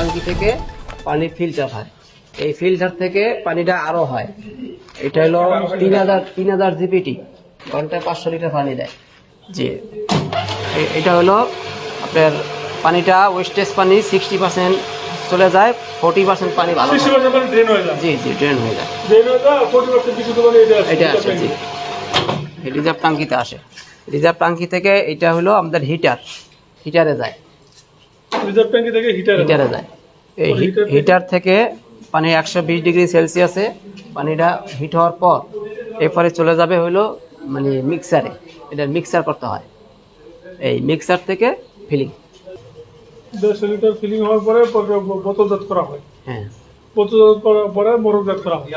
টাঙ্কি থেকে পানি ফিল্টার হয়। এই ফিল্টার থেকে পানিটা আরও হয়। এটা হলো তিন হাজার তিন হাজার জিপিটি ঘন্টায় পাঁচশো লিটার পানি দেয়। জি। এটা হলো আপনার পানিটা ওয়েস্টেজ পানি সিক্সটি পার্সেন্ট চলে যায় ফোর্টি পার্সেন্ট পানি ভালো জি জি ড্রেন হয়ে যায়। আসে এটা আসে জি। রিজার্ভ টাঙ্কিতে আসে। রিজার্ভ টাঙ্কি থেকে এটা হলো আমাদের হিটার হিটারে যায়। রিজার্ভ ট্যাঙ্কি থেকে হিটার হিটারে যায়। এই হিটার থেকে- পানি একশো বিশ ডিগ্রি সেলসিয়াসে পানিটা হিট হওয়ার পর এরপরে চলে যাবে হলো মানে মিক্সারে এটা মিক্সার করতে হয়। এই মিক্সার থেকে ফিলিং দেড়শো লিটার ফিলিং হওয়ার পরে বোতলজাত করা হয়। হ্যাঁ। বোতলজাত করার পরে করা হয়।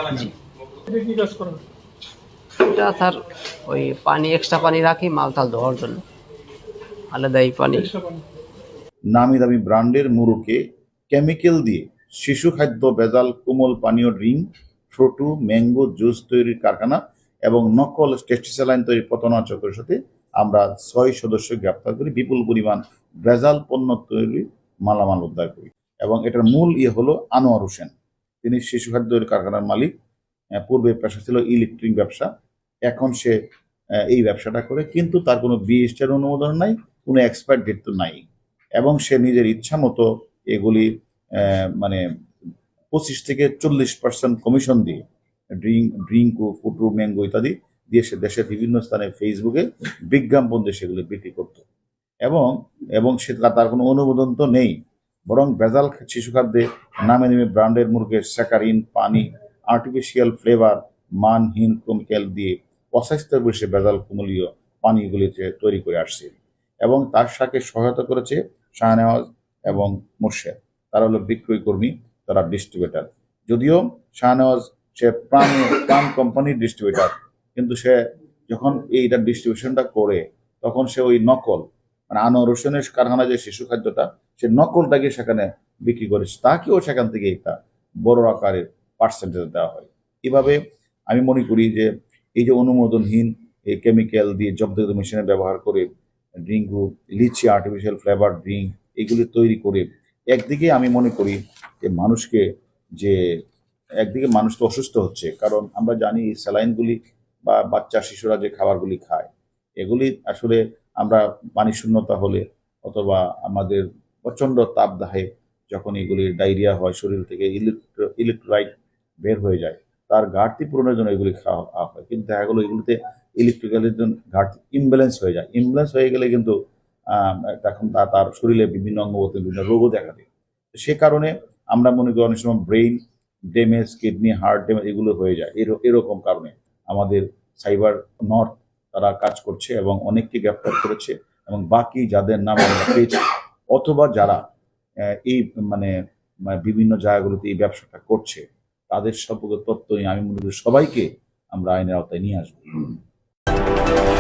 এটা কি কাজ করা এটা স্যার ওই পানি এক্সট্রা পানি রাখি মাল টাল ধোয়ার জন্য। আলাদা এই পানি। নামি দামি ব্র্যান্ডের মুরুকে কেমিক্যাল দিয়ে শিশু খাদ্য, ভেজাল, কোমল পানীয় ড্রিঙ্ক ফ্রুটু, ম্যাঙ্গো, জুস তৈরির কারখানা এবং নকল টেস্টিস্যালাইন তৈরির পতনা চক্রের সাথে আমরা ছয় সদস্য গ্রেপ্তার করি। বিপুল পরিমাণ ভেজাল পণ্য তৈরি মালামাল উদ্ধার করি এবং এটার মূল ইয়ে হলো আনোয়ার হোসেন। তিনি শিশু খাদ্য তৈরি কারখানার মালিক। পূর্বে পেশা ছিল ইলেকট্রিক ব্যবসা। এখন সে এই ব্যবসাটা করে। কিন্তু তার কোনো বিএসটার অনুমোদন নাই, কোনো এক্সপায়ার ডেট তো নাই। এবং সে নিজের ইচ্ছা মতো এগুলি মানে পঁচিশ থেকে চল্লিশ পার্সেন্ট কমিশন দিয়ে ড্রিঙ্ক ড্রিঙ্ক ও ফুটু ম্যাঙ্গো ইত্যাদি দিয়ে সে দেশের বিভিন্ন স্থানে ফেসবুকে বিজ্ঞাপন দিয়ে সেগুলি বিক্রি করত। এবং এবং সে তার কোনো অনুমোদন তো নেই। বরং ভেজাল শিশু খাদ্যে নামে নেমে ব্র্যান্ডের মুরগের স্যাকারিন, পানি আর্টিফিশিয়াল ফ্লেভার মানহীন কেমিক্যাল দিয়ে অস্বাস্থ্যের বসে ভেজাল কুমলীয় পানিগুলিতে তৈরি করে আসছে। এবং তার সাথে সহায়তা করেছে শাহনেওয়াজ এবং মুর্শেদ। তারা হলো বিক্রয় কর্মী, তারা ডিস্ট্রিবিউটার যদিও শাহনেওয়াজ সে প্রাণ প্রাণ কোম্পানির ডিস্ট্রিবিউটার কিন্তু সে যখন এইটা ডিস্ট্রিবিউশনটা করে, তখন সে ওই নকল মানে আনোয়ার হোসেনের কারখানা যে শিশু খাদ্যটা, সে নকলটাকে সেখানে বিক্রি করেছে। তাকেও সেখান থেকে একটা বড় আকারের পার্সেন্টেজ দেওয়া হয়। এভাবে আমি মনে করি যে এই যে অনুমোদনহীন এই কেমিক্যাল দিয়ে জব্দ মেশিনে ব্যবহার করে drink lychee artificial flavour drink এগুলি তৈরি করে একদিকে আমি মনে করি যে মানুষকে যে একদিকে মানুষ তো অসুস্থ হচ্ছে, কারণ আমরা জানি স্যালাইনগুলি বা বাচ্চা, শিশুরা যে খাবারগুলি খায়, এগুলি আসলে আমরা পানি শূন্যতা হলে অথবা আমাদের প্রচণ্ড তাপদাহে যখন এগুলি ডায়রিয়া হয়, শরীর থেকে ইলেকট্রো ইলেকট্রোলাইট বের হয়ে যায়, তার ঘাটতি পূরণের জন্য এগুলি খাওয়া হয়, কিন্তু দেখা গেলো এগুলিতে ইলেকট্রিক্যালের জন্য ঘাটতি ইমব্যালেন্স হয়ে যায়। ইমব্যালেন্স হয়ে গেলে কিন্তু তখন তার শরীরে বিভিন্ন অঙ্গবতী বিভিন্ন রোগও দেখা দেয়। সে কারণে আমরা মনে করি অনেক সময় brain damage kidney heart damage এগুলো হয়ে যায়। এর- এরকম কারণে আমাদের সাইবার নর্থ তারা কাজ করছে এবং অনেককে গ্রেপ্তার করেছে এবং বাকি যাদের নাম আমরা পেয়েছি, অথবা যারা এই মানে মানে বিভিন্ন জায়গাগুলোতে এই ব্যবসাটা করছে, তাদের সম্পর্কে তথ্য নিয়ে আমি মনে করি সবাইকে আমরা আইনের আওতায় নিয়ে আসব। Thank you